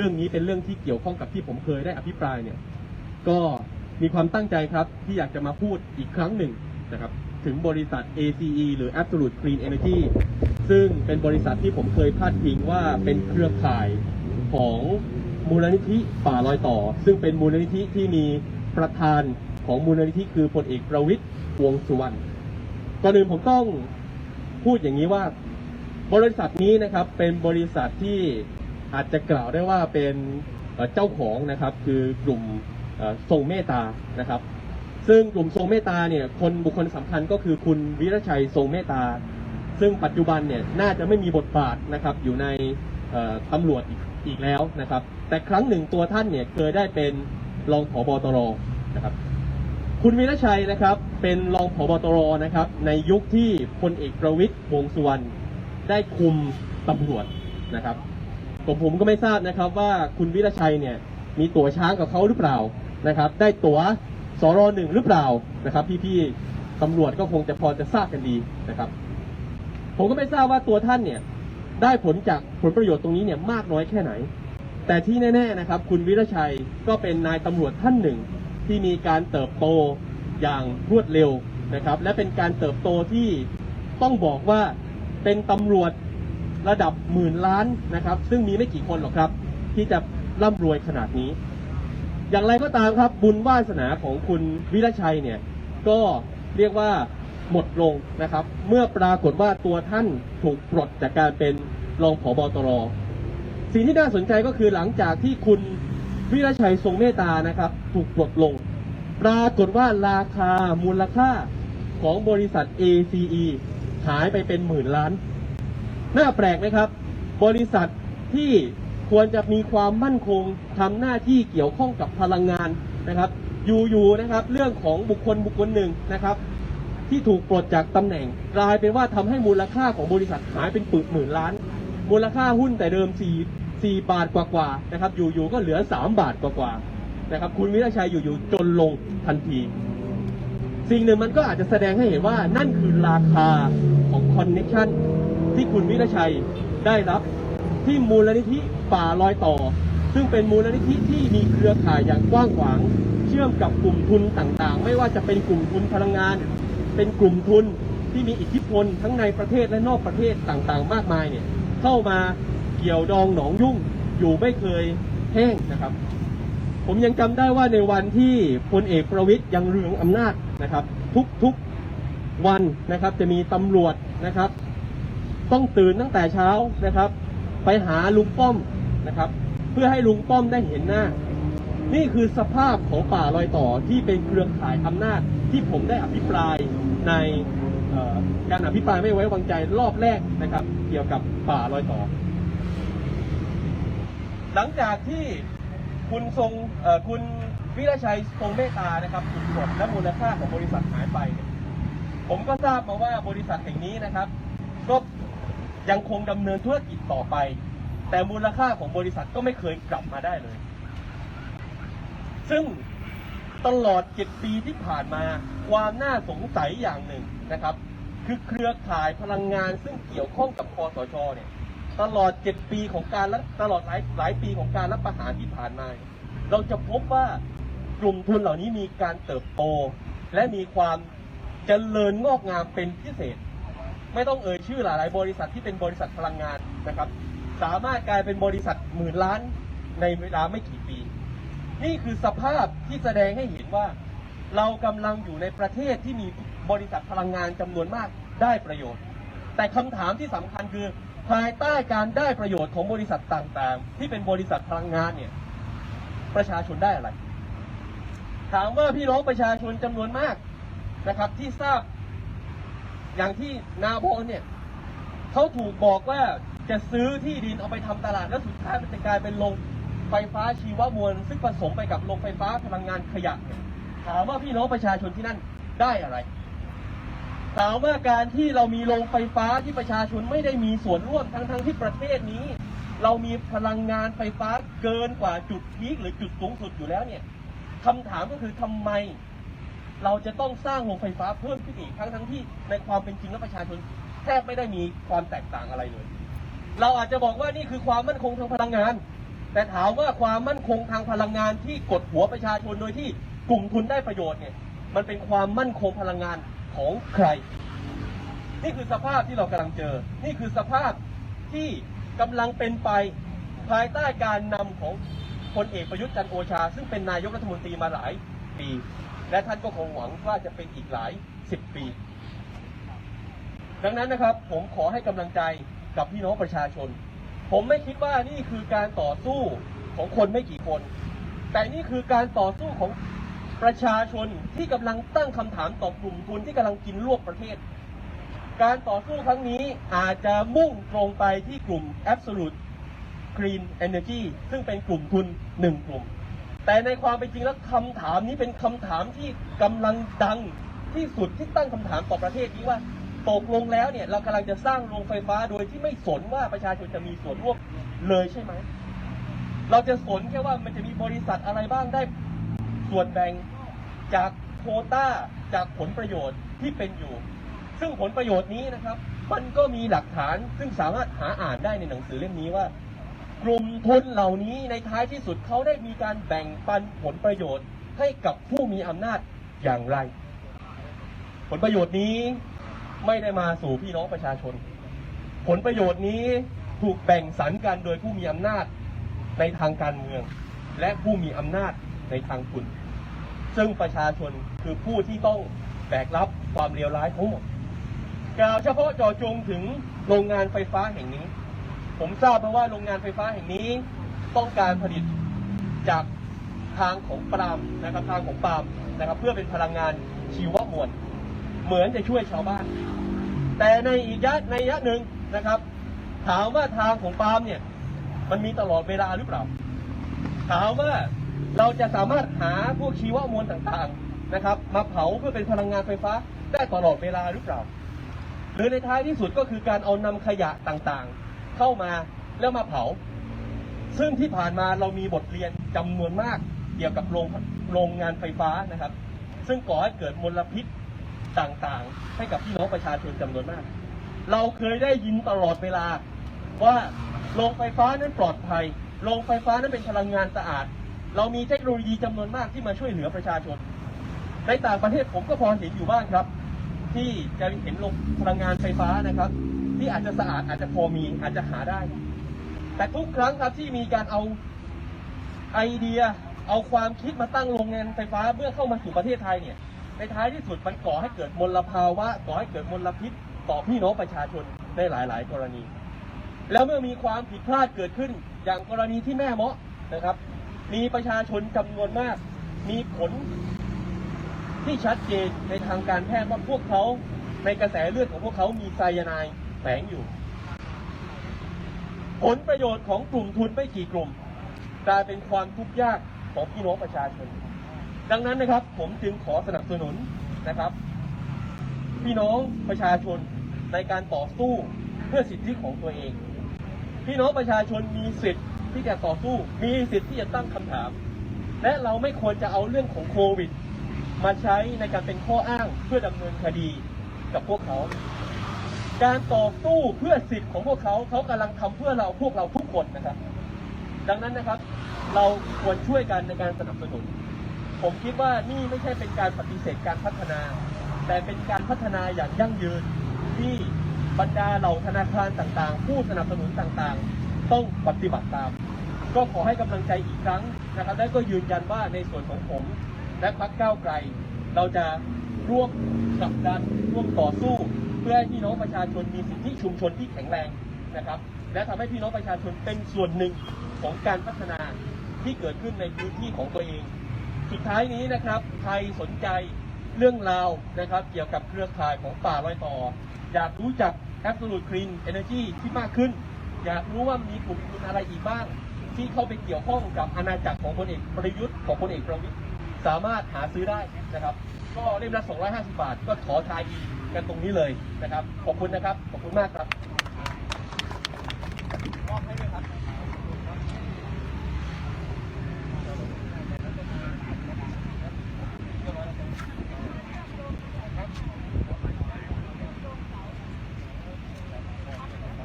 รื่องนี้เป็นเรื่องที่เกี่ยวข้องกับที่ผมเคยได้อภิปรายเนี่ย ก็มีความตั้งใจครับที่อยากจะมาพูดอีกครั้งหนึ่งนะครับถึงบริษัท ACE หรือ Absolute Clean Energy ซึ่งเป็นบริษัทที่ผมเคยพาดพิงว่าเป็นเครือข่ายของมูลนิธิป่าลอยต่อ ซึ่งเป็นมูลนิธิที่มีประธานของมูลนิธิคือพลเอกประวิตยวงสุวรรณก่อนอื่นผมต้องพูดอย่างนี้ว่า บริษัทนี้นะครับเป็นบริษัทที่ อาจจะกล่าวได้ว่าเป็นเจ้าของนะครับคือกลุ่มทรงเมตานะครับ ซึ่งกลุ่มทรงเมตาเนี่ยคนบุคคลสำคัญก็คือคุณวิรชัยทรงเมตตา ซึ่งปัจจุบันเนี่ยน่าจะไม่มีบทบาทนะครับอยู่ในตำรวจอีกอีกแล้วนะครับ แต่ครั้งหนึ่งตัวท่านเนี่ยเคยได้เป็นรองผบตรนะครับคุณวิรชัยนะครับเป็นรองผบตรนะครับ ในยุคที่พลเอกประวิตยวงสุวรรณได้คุมตำรวจนะครับ ผมผมก็ไม่ทราบนะครับว่าคุณวิรชัยเนี่ยมีตั๋วช้างกับเขาหรือเปล่านะครับ ได้ตั๋วสรหนึ่งหรือเปล่านะครับ พี่ๆตำรวจก็คงจะพอจะทราบกันดีนะครับ ผมก็ไม่ทราบว่าตัวท่านเนี่ยได้ผลจากผลประโยชน์ตรงนี้เนี่ยมากน้อยแค่ไหน แต่ที่แน่ ๆนะครับ คุณวิรชัยก็เป็นนายตำรวจท่านหนึ่ง ที่มีการเติบโตอย่างรวดเร็วนะครับ และเป็นการเติบโตที่ต้องบอกว่าเป็นตำรวจ ระดับหมื่นล้านนะครับ ซึ่งมีไม่กี่คนหรอกครับ ที่จะร่ำรวยขนาดนี้ อย่างไรก็ตามครับบุญวาสนาของคุณวิรชัยเนี่ยก็เรียกว่าหมดลงนะครับ เมื่อปรากฏว่าตัวท่านถูกปลดจากการเป็นรองผบตรสิ่งที่น่าสนใจก็คือหลังจากที่คุณวิรชัยทรงเมตตานะครับ ถูกปลดลง ปรากฏว่าราคามูลค่าของบริษัท ACE หายไปเป็นหมื่นล้าน น่าแปลกไหมครับ บริษัทที่ควรจะมีความมั่นคงทำหน้าที่เกี่ยวข้องกับพลังงานนะครับ อยู่ๆนะครับ เรื่องของบุคคลบุคคลหนึ่งนะครับ ที่ถูกปลดจากตำแหน่ง กลายเป็นว่าทำให้มูลค่าของบริษัทหายเป็นปึกหมื่นล้าน มูลค่าหุ้นแต่เดิม4 4บาทกว่าๆนะครับ อยู่ๆก็เหลือ 3 บาทกว่าๆนะครับ คุณวิรชัยอยู่ๆจนลงทันที สิ่งหนึ่งมันก็อาจจะแสดงให้เห็นว่านั่นคือราคาของคอนเน็ชัน ที่คุณวิรชัยได้รับ ที่มูลนิธิป่าลอยต่อ ซึ่งเป็นมูลนิธิที่มีเครือข่ายอย่างกว้างขวาง เชื่อมกับกลุ่มทุนต่างๆ ไม่ว่าจะเป็นกลุ่มทุนพลังงาน เป็นกลุ่มทุนที่มีอิทธิพลทั้งในประเทศและนอกประเทศต่างๆ มากมายเนี่ยเข้ามาเกี่ยวดองหนองยุ่งอยู่ไม่เคยแห้งนะครับ ผมยังจำได้ว่าในวันที่พลเอกประวิตย์ยังเรืองอำนาจนะครับ ทุกๆวันนะครับจะมีตำรวจนะครับ ต้องตื่นตั้งแต่เช้านะครับ ไปหาลุงป้อมนะครับ เพื่อให้ลุงป้อมได้เห็นหน้า นี่คือสภาพของป่าลอยต่อที่เป็นเครือข่ายอำนาจที่ผมได้อภิปรายในการอภิปรายไม่ไว้วางใจรอบแรกนะครับ เกี่ยวกับป่าลอยต่อ หลังจากที่คุณทรงคุณวิรชัยทรงเมตตานะครับถูกปดและมูลค่าของบริษัทหายไป ผมก็ทราบมาว่าบริษัทแห่งนี้นะครับก็ ยังคงดำเนินธุรกิจต่อไป แต่มูลค่าของบริษัทก็ไม่เคยกลับมาได้เลย ซึ่งตลอด 7 ปีที่ผ่านมาความน่าสงสัยอย่างหนึ่งนะครับ คือเครือข่ายพลังงานซึ่งเกี่ยวข้องกับคอสชเนี่ยตลอด 7 ปีของการตลอดหลายหลายปีของการรับประหารที่ผ่านมา เราจะพบว่ากลุ่มทุนเหล่านี้มีการเติบโต และมีความเจริญงอกงามเป็นพิเศษ ไม่ต้องเอ่ยชื่อหลาย ๆ บริษัทที่เป็นบริษัทพลังงานนะครับ สามารถกลายเป็นบริษัทหมื่นล้านในเวลาไม่กี่ปี นี่คือสภาพที่แสดงให้เห็นว่า เรากำลังอยู่ในประเทศที่มีบริษัทพลังงานจำนวนมากได้ประโยชน์ แต่คำถามที่สำคัญคือภายใต้การได้ประโยชน์ของบริษัทต่าง ๆ ที่เป็นบริษัทพลังงานเนี่ยประชาชนได้อะไร ถามว่าพี่น้องประชาชนจำนวนมากนะครับที่ทราบ อย่างที่นาโบนเนี่ยเขาถูกบอกว่าจะซื้อที่ดินเอาไปทำตลาดแล้วสุดท้ายมันจะกลายเป็นโรงไฟฟ้าชีวมวล ซึ่งผสมไปกับโรงไฟฟ้าพลังงานขยะเนี่ยถามว่าพี่น้องประชาชนที่นั่นได้อะไร ถามว่าการที่เรามีโรงไฟฟ้าที่ประชาชนไม่ได้มีส่วนร่วมทั้งทั้งที่ประเทศนี้ เรามีพลังงานไฟฟ้าเกินกว่าจุดพีคหรือจุดสูงสุดอยู่แล้วเนี่ยคำถามก็คือทำไม เราจะต้องสร้างโรงไฟฟ้าเพิ่มขึ้นอีกทั้งทั้งที่ในความเป็นจริงแล้วประชาชนแทบไม่ได้มีความแตกต่างอะไรเลย เราอาจจะบอกว่านี่คือความมั่นคงทางพลังงาน แต่ถามว่าความมั่นคงทางพลังงานที่กดหัวประชาชนโดยที่กลุ่มทุนได้ประโยชน์เนี่ยมันเป็นความมั่นคงพลังงานของใคร นี่คือสภาพที่เรากำลังเจอ นี่คือสภาพที่กำลังเป็นไปภายใต้การนำของพลเอกประยุทธ์จันโอชา ซึ่งเป็นนายกรัฐมนตรีมาหลาย ปี และท่านก็คงหวังว่าจะเป็นอีกหลายสิบปี ดังนั้นนะครับผมขอให้กำลังใจกับพี่น้องประชาชน ผมไม่คิดว่านี่คือการต่อสู้ของคนไม่กี่คน แต่นี่คือการต่อสู้ของประชาชนที่กำลังตั้งคำถามต่อกลุ่มทุนที่กำลังกินรวบประเทศ การต่อสู้ครั้งนี้อาจจะมุ่งตรงไปที่กลุ่ม Absolute Green Energy ซึ่งเป็นกลุ่มทุนหนึ่งกลุ่ม แต่ในความเป็นจริงแล้วคำถามนี้เป็นคำถามที่กำลังดังที่สุดที่ตั้งคำถามต่อประเทศนี้ว่าตกลงแล้วเนี่ยเรากำลังจะสร้างโรงไฟฟ้าโดยที่ไม่สนว่าประชาชนจะมีส่วนร่วมเลยใช่ไหม เราจะสนแค่ว่ามันจะมีบริษัทอะไรบ้างได้ส่วนแบ่งจากโควต้าจากผลประโยชน์ที่เป็นอยู่ ซึ่งผลประโยชน์นี้นะครับ มันก็มีหลักฐานซึ่งสามารถหาอ่านได้ในหนังสือเล่มนี้ว่า กลุ่มทุนเหล่านี้ในท้ายที่สุดเขาได้มีการแบ่งปันผลประโยชน์ให้กับผู้มีอำนาจอย่างไร ผลประโยชน์นี้ไม่ได้มาสู่พี่น้องประชาชน ผลประโยชน์นี้ถูกแบ่งสรรกันโดยผู้มีอำนาจในทางการเมือง และผู้มีอำนาจในทางทุน ซึ่งประชาชนคือผู้ที่ต้องแบกรับความเลวร้ายทั้งหมดกล่าวเฉพาะเจาะจงถึงโรงงานไฟฟ้าแห่งนี้ ผมทราบมาว่าโรงงานไฟฟ้าแห่งนี้ต้องการผลิตจากทางของปาล์มนะครับทางของปาล์มนะครับ เพื่อเป็นพลังงานชีวมวลเหมือนจะช่วยชาวบ้าน แต่ในอีกยะในยะหนึ่งนะครับ ถามว่าทางของปาล์มเนี่ยมันมีตลอดเวลาหรือเปล่า ถามว่าเราจะสามารถหาพวกชีวมวลต่างๆนะครับ มาเผาเพื่อเป็นพลังงานไฟฟ้าได้ตลอดเวลาหรือเปล่า หรือในท้ายที่สุดก็คือการเอานำขยะต่างๆ เข้ามาแล้วมาเผา ซึ่งที่ผ่านมาเรามีบทเรียนจำนวนมากเกี่ยวกับโรงโรงงานไฟฟ้านะครับ ซึ่งก่อให้เกิดมลพิษต่างๆ ให้กับพี่น้องประชาชนจำนวนมาก เราเคยได้ยินตลอดเวลาว่าโรงไฟฟ้านั้นปลอดภัยโรงไฟฟ้านั้นเป็นพลังงานสะอาด เรามีเทคโนโลยีจำนวนมากที่มาช่วยเหลือประชาชน ในต่างประเทศผมก็พอเห็นอยู่บ้างครับ ที่จะเห็นโรงพลังงานไฟฟ้านะครับ ที่อาจจะสะอาดอาจจะพอมีอาจจะหาได้ แต่ทุกครั้งครับที่มีการเอาไอเดีย เอาความคิดมาตั้งโรงงานไฟฟ้าเมื่อเข้ามาสู่ประเทศไทยเนี่ย ในท้ายที่สุดมันก่อให้เกิดมลภาวะก่อให้เกิดมลพิษต่อพี่น้องประชาชนในหลาย ๆ กรณี แล้วเมื่อมีความผิดพลาดเกิดขึ้น อย่างกรณีที่แม่เมาะนะครับ มีประชาชนจำนวนมาก มีผลที่ชัดเจนในทางการแพทย์ว่าพวกเขาในกระแสเลือดของพวกเขามีไซยาไนด์ แฝงอยู่ ผลประโยชน์ของกลุ่มทุนไม่กี่กลุ่มกลายเป็นความทุกข์ยากของพี่น้องประชาชน ดังนั้นนะครับ ผมจึงขอสนับสนุนนะครับ พี่น้องประชาชนในการต่อสู้เพื่อสิทธิของตัวเอง พี่น้องประชาชนมีสิทธิ์ที่จะต่อสู้ มีสิทธิ์ที่จะตั้งคำถาม และเราไม่ควรจะเอาเรื่องของโควิด มาใช้ในการเป็นข้ออ้างเพื่อดำเนินคดีกับพวกเขา การต่อสู้เพื่อสิทธิ์ของพวกเขาเขากำลังทำเพื่อเราพวกเราทุกคนนะครับ ดังนั้นนะครับ เราควรช่วยกันในการสนับสนุน ผมคิดว่านี่ไม่ใช่เป็นการปฏิเสธการพัฒนา แต่เป็นการพัฒนาอย่างยั่งยืนที่บรรดาเหล่าธนาคารต่างๆ ผู้สนับสนุนต่างๆ ต้องปฏิบัติตาม ก็ขอให้กำลังใจอีกครั้งนะครับและก็ยืนยันว่าในส่วนของผม และพรรคก้าวไกล เราจะร่วมขับดันร่วมต่อสู้ พื่อให้พี่น้องประชาชนมีสิทธิชุมชนที่แข็งแรงนะครับ และทำให้พี่น้องประชาชนเป็นส่วนหนึ่งของการพัฒนาที่เกิดขึ้นในพื้นที่ของตัวเอง สุดท้ายนี้นะครับใครสนใจเรื่องราวนะครับเกี่ยวกับเครือข่ายของป่าลอยต่อ อยากรู้จัก Absolute Clean Energy ที่มากขึ้น อยากรู้ว่ามีกลุ่มทุนอะไรอีกบ้าง ที่เข้าไปเกี่ยวข้องกับอาณาจักรของพลเอกประยุทธ์ของพลเอกประวิตรสามารถหาซื้อได้นะครับ ก็เล่มละ250 บาท ก็ขอทายกันตรงนี้เลยนะครับ ขอบคุณนะครับ ขอบคุณมากครับมอบให้ด้วยครับ